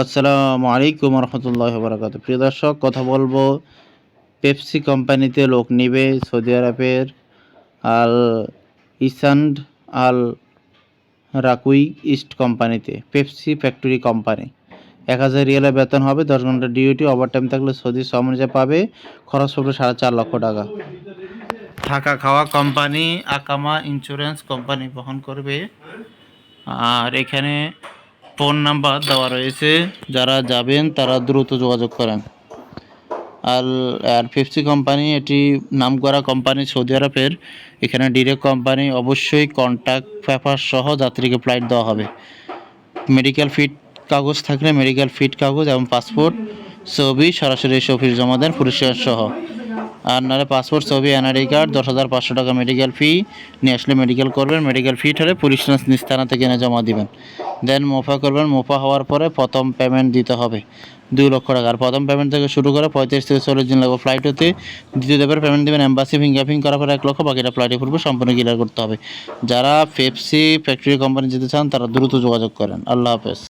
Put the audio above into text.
আসসালামু আলাইকুম রহমতুল্লাহ বরাকাত প্রিয় দর্শক, কথা বলব পেপসি কোম্পানিতে লোক নিবে সৌদি আরবের আল ইসান্ড আল রাকুই ইস্ট কোম্পানিতে, পেপসি ফ্যাক্টরি কোম্পানি। এক হাজার রিয়ালের বেতন হবে, দশ ঘণ্টা ডিউটি, ওভারটাইম থাকলে সৌদি সমঝে পাবে, খরচ পড়বে সাড়ে চার লক্ষ টাকা। থাকা খাওয়া কোম্পানি, আকামা ইন্স্যুরেন্স কোম্পানি বহন করবে। আর এখানে ফোন নাম্বার দেওয়া রয়েছে। যারা যাবেন, তারা দ্রুত যোগাযোগ করেন। আর আর পেপসি কোম্পানি এটি নামকরা কোম্পানি সৌদি আরবের। এখানে ডিরেক্ট কোম্পানি অবশ্যই কন্ট্যাক্ট পেপার সহ যাত্রীকে ফ্লাইট দেওয়া হবে। মেডিকেল ফিট কাগজ থাকলে মেডিকেল ফিট কাগজ এবং পাসপোর্ট ছবি সরাসরি এসে অফিস জমা দেন পরিষ্কার সহ। আর নাহলে পাসপোর্ট ছবি এনআরআই কার্ড দশ হাজার পাঁচশো টাকা মেডিকেল ফি নিয়ে আসলে মেডিকেল করবেন মেডিকেল ফিট হলে পুলিশ নিজ থেকে এনে জমা দিবেন। দেন মোফা করবেন, মোফা হওয়ার পরে প্রথম পেমেন্ট দিতে হবে। দুই লক্ষ টাকা। আর প্রথম পেমেন্ট থেকে শুরু করে পঁয়ত্রিশ থেকে চল্লিশ দিন লাগবে ফ্লাইট হতে। দ্বিতীয় দেবের পেমেন্ট দেবেন এম্বাসি ফিঙ্গারপ্রিং করার পরে এক লক্ষ, বাকিটা ফ্লাইটে পূর্বে সম্পূর্ণ ক্লিয়ার করতে হবে। যারা পেপসি ফ্যাক্টরি কোম্পানি যেতে চান, তারা দ্রুত যোগাযোগ করেন। আল্লাহ হাফেজ।